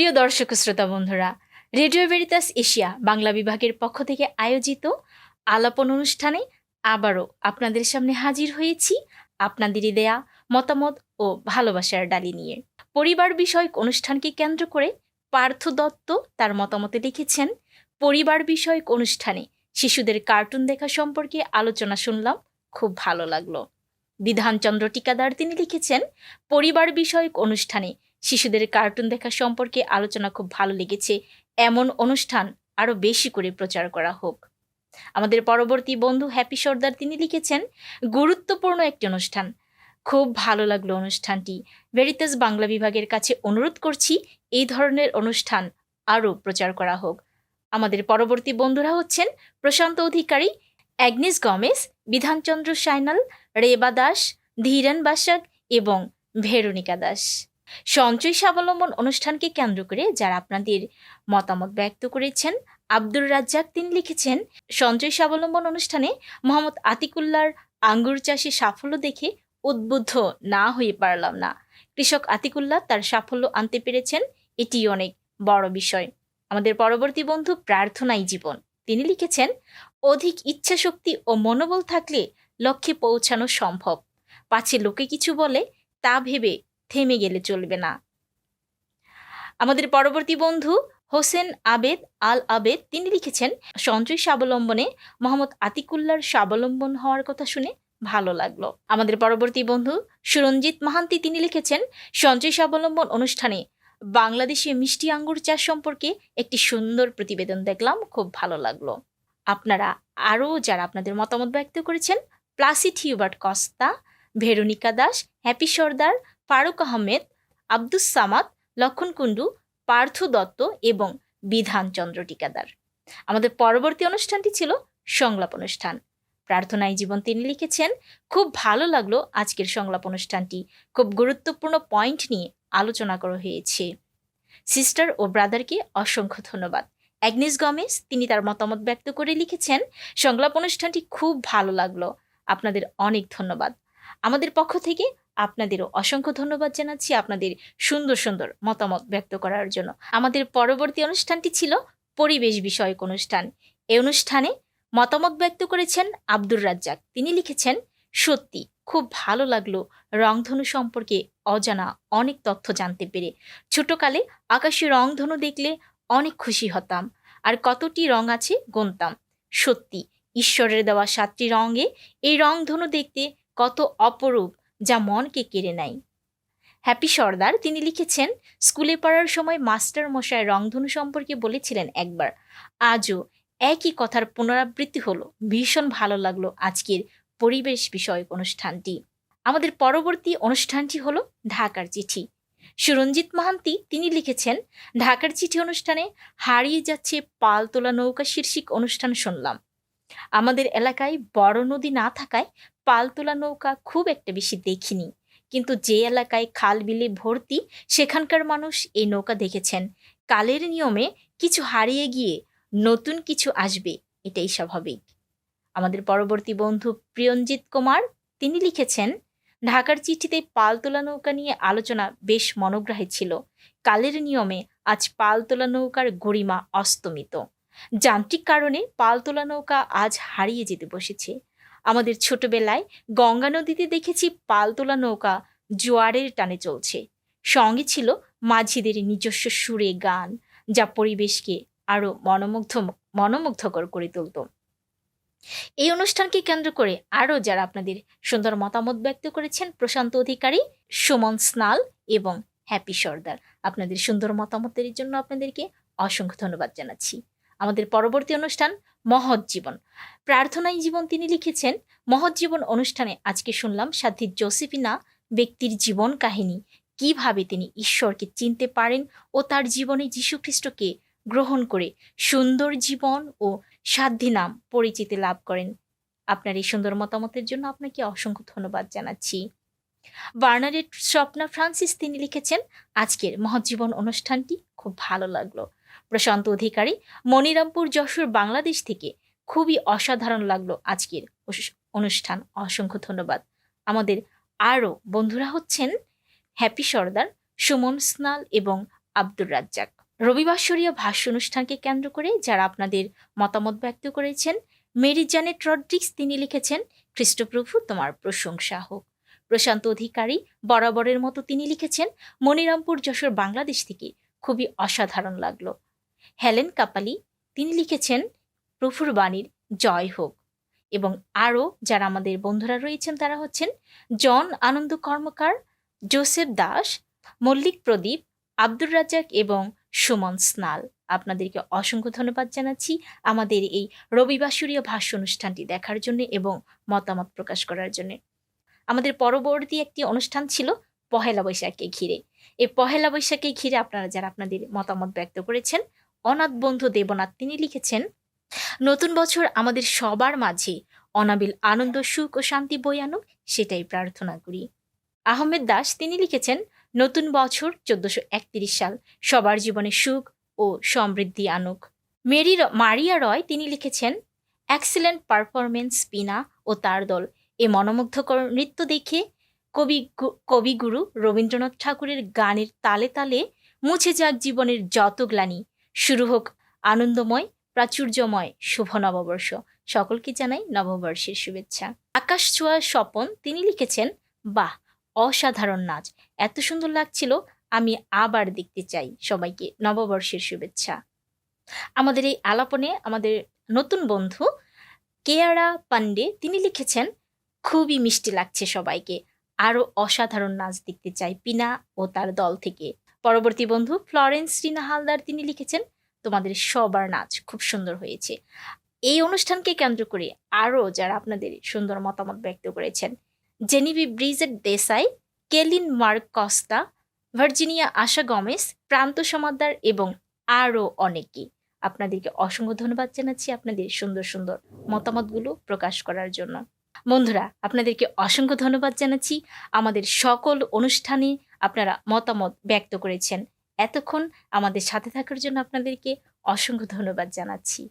প্রিয় দর্শক শ্রোতা বন্ধুরা, রেডিও ভেরিতাস এশিয়া বাংলা বিভাগের পক্ষ থেকে আয়োজিত আলাপন অনুষ্ঠানে আবারও আপনাদের সামনে হাজির হয়েছি আপনাদেরই দেয়া মতামত ও ভালোবাসার ডালি নিয়ে। পরিবার বিষয়ক অনুষ্ঠানকে কেন্দ্র করে পার্থ দত্ত তার মতামতে লিখেছেন, পরিবার বিষয়ক অনুষ্ঠানে শিশুদের কার্টুন দেখা সম্পর্কে আলোচনা শুনলাম, খুব ভালো লাগল। বিধানচন্দ্র টিকাদার তিনি লিখেছেন, পরিবার বিষয়ক অনুষ্ঠানে শিশুদের কার্টুন দেখা সম্পর্কে আলোচনা খুব ভালো লেগেছে। এমন অনুষ্ঠান আরও বেশি করে প্রচার করা হোক। আমাদের পরবর্তী বন্ধু হ্যাপি সর্দার তিনি লিখেছেন, গুরুত্বপূর্ণ একটি অনুষ্ঠান। খুব ভালো লাগল অনুষ্ঠানটি। ভেরিতাস বাংলা বিভাগের কাছে অনুরোধ করছি, এই ধরনের অনুষ্ঠান আরও প্রচার করা হোক। আমাদের পরবর্তী বন্ধুরা হচ্ছেন প্রশান্ত অধিকারী অ্যাগনিস গমেস বিধানচন্দ্র সাইনাল, রেবা দাস, ধীরেন বাসাক এবং ভেরোনিকা দাস। সঞ্চয় স্বাবলম্বন অনুষ্ঠানকে কেন্দ্র করে যারা আপনাদের মতামত ব্যক্ত করেছেন, আব্দুর রাজ্জাক তিনি লিখেছেন, সঞ্চয় স্বাবলম্বন অনুষ্ঠানে মোহাম্মদ আতিকুল্লার আঙ্গুর চাষে সাফল্য দেখে উদ্বুদ্ধ না হয়ে পারলাম না। কৃষক আতিকুল্লাহ তার সাফল্য আনতে পেরেছেন এটি অনেক বড় বিষয়। আমাদের পরবর্তী বন্ধু প্রার্থনাই জীবন। তিনি লিখেছেন, অধিক ইচ্ছাশক্তি ও মনোবল থাকলে লক্ষ্যে পৌঁছানো সম্ভব। পাছে লোকে কিছু বলে, তা ভেবে থেমে গেলে চলবে না। আমাদের পরবর্তী বন্ধু হোসেন আবেদ আল আবেদ তিনি লিখেছেন সঞ্চয় স্বাবলম্বনে, মোহাম্মদ আতিকুল্লার স্বাবলম্বন হওয়ার কথা শুনে ভালো লাগল। আমাদের পরবর্তী বন্ধু সুরঞ্জিত মাহান্তি, তিনি লিখেছেন সঞ্চয় স্বাবলম্বন অনুষ্ঠানে বাংলাদেশে মিষ্টি আঙ্গুর চাষ সম্পর্কে একটি সুন্দর প্রতিবেদন দেখলাম, খুব ভালো লাগল। আপনারা আরও যারা আপনাদের মতামত ব্যক্ত করেছেন Placid Hubert Costa, Veronica Das, Happy Sardar Faruk Ahmed, Abdus Samad Lakshman Kundu Partha Dutta এবং বিধানচন্দ্র টিকাদার আমাদের পরবর্তী অনুষ্ঠানটি ছিল সংলাপ অনুষ্ঠান। প্রার্থনায় জীবন তিনি লিখেছেন, খুব ভালো লাগল আজকের সংলাপ অনুষ্ঠানটি। খুব গুরুত্বপূর্ণ পয়েন্ট নিয়ে আলোচনা করা হয়েছে। সিস্টার ও ব্রাদারকে অসংখ্য ধন্যবাদ। অ্যাগনেস গমেস, তিনি তার মতামত ব্যক্ত করে লিখেছেন, সংলাপ অনুষ্ঠানটি খুব ভালো লাগল। আপনাদের অনেক ধন্যবাদ। আমাদের পক্ষ থেকে আপনাদেরও অসংখ্য ধন্যবাদ জানাচ্ছি আপনাদের সুন্দর সুন্দর মতামত ব্যক্ত করার জন্য। আমাদের পরবর্তী অনুষ্ঠানটি ছিল পরিবেশ বিষয়ক অনুষ্ঠান। এই অনুষ্ঠানে মতামত ব্যক্ত করেছেন আব্দুর রাজ্জাক। তিনি লিখেছেন, সত্যি, খুব ভালো লাগল রংধনু সম্পর্কে অজানা অনেক তথ্য জানতে পেরে। ছোটকালে আকাশে রংধনু দেখলে অনেক খুশি হতাম, আর কতটি রং আছে গুনতাম। সত্যি, ঈশ্বরের দেওয়া সাতটি রঙে এই রংধনু দেখতে কত অপরূপ যা মনকে কেড়ে নেয়। হ্যাপি সর্দার, তিনি লিখেছেন, স্কুলে পড়ার সময় মাস্টার মশাই রংধনু সম্পর্কে বলেছিলেন একবার, আজও একই কথার পুনরাবৃত্তি হলো। ভীষণ ভালো লাগল আজকের পরিবেশ বিষয়ক অনুষ্ঠানটি। আমাদের পরবর্তী অনুষ্ঠানটি হলো ঢাকার চিঠি। সুরঞ্জিত মাহান্তি, তিনি লিখেছেন, ঢাকার চিঠি অনুষ্ঠানে হারিয়ে যাচ্ছে পাল তোলা নৌকা শীর্ষিক অনুষ্ঠান শুনলাম। আমাদের এলাকায় বড় নদী না থাকায় পালতোলা নৌকা খুব একটা বেশি দেখিনি। কিন্তু যে এলাকায় খাল বিলে ভর্তি, সেখানকার মানুষ এই নৌকা দেখেছেন। কালের নিয়মে কিছু হারিয়ে গিয়ে নতুন কিছু আসবে, এটাই স্বাভাবিক। আমাদের পরবর্তী বন্ধু প্রিয়ঞ্জিত কুমার, তিনি লিখেছেন, ঢাকার চিঠিতে পালতোলা নৌকা নিয়ে আলোচনা বেশ মনোগ্রাহী ছিল। কালের নিয়মে আজ পালতোলা নৌকার গরিমা অস্তমিত। যান্ত্রিক কারণে পালতোলা নৌকা আজ হারিয়ে যেতে বসেছে। আমাদের ছোটবেলায় গঙ্গা নদীতে দেখেছি পালতোলা নৌকা জোয়ারের টানে চলছে। সঙ্গে ছিল মাঝিদের নিজস্ব সুরে গান, যা পরিবেশকে আরও মনোমুগ্ধ, মনোমুগ্ধকর করে তুলত। এই অনুষ্ঠানকে কেন্দ্র করে আরও যারা আপনাদের সুন্দর মতামত ব্যক্ত করেছেন, প্রশান্ত অধিকারী, সুমন স্নাল এবং হ্যাপি সর্দার, আপনাদের সুন্দর মতামতের জন্য আপনাদেরকে অসংখ্য ধন্যবাদ জানাচ্ছি। আমাদের পরবর্তী অনুষ্ঠান মহৎ জীবন। প্রার্থনাই জীবন তিনি লিখেছেন, মহৎ জীবন অনুষ্ঠানে আজকে শুনলাম সাধ্বী জোসেফিনা ব্যক্তির জীবন কাহিনী, কীভাবে তিনি ঈশ্বরকে চিনতে পারেন ও তার জীবনে যীশুখ্রিস্টকে গ্রহণ করে সুন্দর জীবন ও সাধ্যি নাম পরিচিতি লাভ করেন। আপনার এই সুন্দর মতামতের জন্য আপনাকে অসংখ্য ধন্যবাদ জানাচ্ছি। বার্নারেট স্বপ্না ফ্রান্সিস তিনি লিখেছেন, আজকের মহৎজীবন অনুষ্ঠানটি খুব ভালো লাগল। প্রশান্ত অধিকারী, মনিরামপুর যশোর বাংলাদেশ থেকে খুবই অসাধারণ লাগল আজকের অনুষ্ঠান। অসংখ্য ধন্যবাদ। আমাদের আরও বন্ধুরা হচ্ছেন হ্যাপি সর্দার, সুমন স্নাল এবং আব্দুর রাজ্জাক। রবিবাসরীয় ভাষ্য অনুষ্ঠানকে কেন্দ্র করে যারা আপনাদের মতামত ব্যক্ত করেছেন, মেরি জানেট রড্রিক্স তিনি লিখেছেন, খ্রিস্টপ্রভু তোমার প্রশংসা হোক। প্রশান্ত অধিকারী বরাবরের মতো তিনি লিখেছেন, মনিরামপুর যশোর বাংলাদেশ থেকে খুবই অসাধারণ লাগল। হেলেন কাপালি, তিনি লিখেছেন, প্রভুর বাণীর জয় হোক। এবং আরও যারা আমাদের বন্ধুরা রয়েছেন, তারা হচ্ছেন জন আনন্দ কর্মকার, জোসেফ দাস, মল্লিক প্রদীপ, আব্দুর রাজ্জাক এবং সুমন স্নাল। আপনাদেরকে অসংখ্য ধন্যবাদ জানাচ্ছি আমাদের এই রবিবাসরীয় ভাষ্য অনুষ্ঠানটি দেখার জন্য এবং মতামত প্রকাশ করার জন্য। আমাদের পরবর্তী একটি অনুষ্ঠান ছিল পহেলা বৈশাখকে ঘিরে। এই পহেলা বৈশাখকে ঘিরে আপনারা যারা আপনাদের মতামত ব্যক্ত করেছেন, অনাথ বন্ধু দেবনাথ তিনি লিখেছেন, নতুন বছর আমাদের সবার মাঝে অনাবিল আনন্দ, সুখ ও শান্তি বই আনুক, সেটাই প্রার্থনা করি। আহমেদ দাস তিনি লিখেছেন, নতুন বছর চোদ্দশো একত্রিশ সাল, সবার জীবনে সুখ ও সমৃদ্ধি আনুক। মেরি মারিয়া রয় তিনি লিখেছেন, এক্সিলেন্ট পারফরমেন্স পিনা ও তার দল, এ মনোমুগ্ধকর নৃত্য দেখে কবি কবিগুরু রবীন্দ্রনাথ ঠাকুরের গানের তালে তালে মুছে যাক জীবনের যত গ্লানি। শুরু হোক আনন্দময়, প্রাচুর্যময়, শুভ নববর্ষ। সকলকে জানাই নববর্ষের শুভেচ্ছা। আকাশ ছোঁয়া স্বপন তিনি লিখেছেন, বাহ, অসাধারণ নাচ। এত সুন্দর লাগছিল, আমি আবার দেখতে চাই সবাইকে নববর্ষের শুভেচ্ছা। আমাদের এই আলাপনে আমাদের নতুন বন্ধু কেয়ারা পান্ডে তিনি লিখেছেন, খুবই মিষ্টি লাগছে সবাইকে। আরও অসাধারণ নাচ দেখতে চাই পিনা ও তার দল থেকে। পরবর্তী বন্ধু ফ্লরেন্স রিনা হালদার তিনি লিখেছেন, তোমাদের সবার নাচ খুব সুন্দর হয়েছে। এই অনুষ্ঠানকে কেন্দ্র করে আরও যারা আপনাদের সুন্দর মতামত ব্যক্ত করেছেন, Genevieve Bridget Desai Kelin Mark Costa Virginia Asha Gomes, Pranta Samaddar এবং আরও অনেকে। আপনাদেরকে অসংখ্য ধন্যবাদ জানাচ্ছি আপনাদের সুন্দর সুন্দর মতামতগুলো প্রকাশ করার জন্য। বন্ধুরা, আপনাদেরকে অসংখ্য ধন্যবাদ জানাচ্ছি। আমাদের সকল অনুষ্ঠানে আপনারা মতামত ব্যক্ত করেছেন। এতক্ষণ আমাদের সাথে থাকার জন্য আপনাদেরকে অসংখ্য ধন্যবাদ জানাচ্ছি।